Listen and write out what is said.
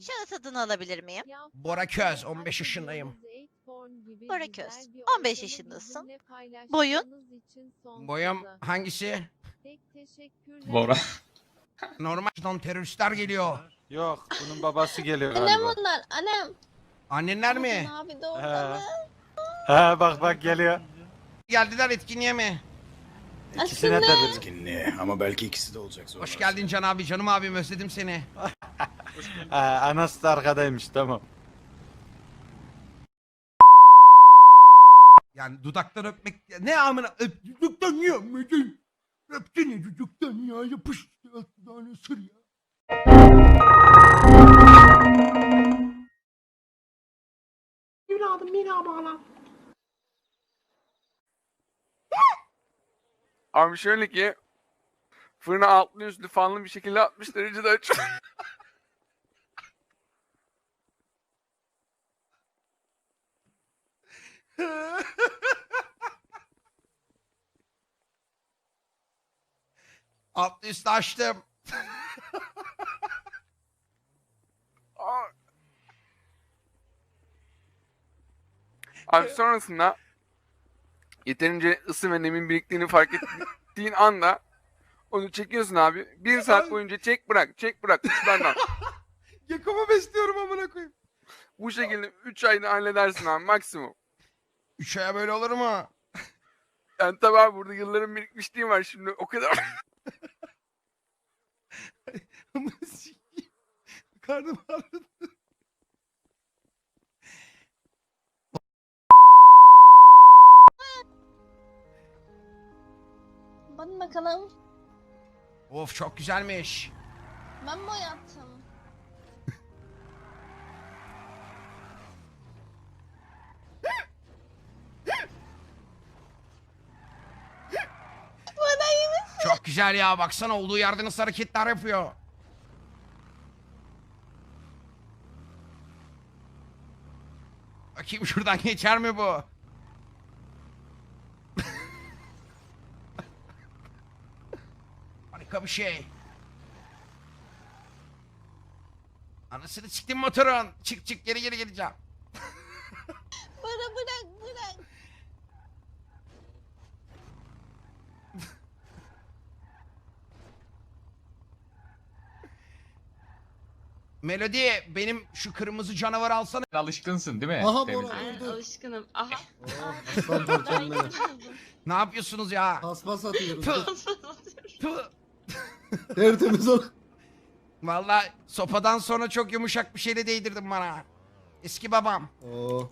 Şahıs adını alabilir miyim? Bora Köz, 15 yaşındayım. Bora Köz, 15 yaşındasın. Boyun? Boyum hangisi? Bora. Normalden teröristler geliyor. Yok bunun babası geliyor Annem galiba. onlar annem. Annenler mi? Abi de orada? He bak bak geliyor. Geldiler etkinliğe mi? İkisine de Aslında- bir. Etkinliğe ama belki ikisi de olacak sonra. Hoş geldin Can abi, canım abim özledim seni. He, anası da arkadaymış tamam. Yani dudaktan öpmek... Ne amına... Öp, dudaktan niye öpmedin? Öpsene dudaktan ya, yapış. Altından ısır ya. Evladım beni bağla. Abi şöyle ki fırına altlı üstlü fanlı bir şekilde 60 derecede aç. Alt açtım. Abi sonrasında yeterince ısı ve nemin biriktiğini fark ettiğin anda onu çekiyorsun abi. Bir saat boyunca çek bırak çek bırak uçlardan. Yakama besliyorum amına koyayım. Bu şekilde 3 ayda halledersin abi maksimum. Üç aya böyle olur mu? Yani tabii abi burada yılların birikmişliği var şimdi o kadar. Amına sikeyim. Karnım ağrıdı. Bakın bakalım. Of çok güzelmiş. Ben boyattım. Bana iyi misin? Çok güzel ya baksana olduğu yerde nasıl hareketler yapıyor. Bakayım şuradan geçer mi bu? Harika bir şey. Anasını siktim motorun. Çık çık geri geri geleceğim. Bana bırak bırak. Melodi benim şu kırmızı canavarı alsana. Alışkınsın değil mi? Aha Temizliğe? Bora alışkınım. Aha. Oh, aslan. Ne yapıyorsunuz ya? Paspas atıyoruz. Tüh. Tüh. Tertemiz ol. Valla sopadan sonra çok yumuşak bir şeyle değdirdim bana. Eski babam. Oo.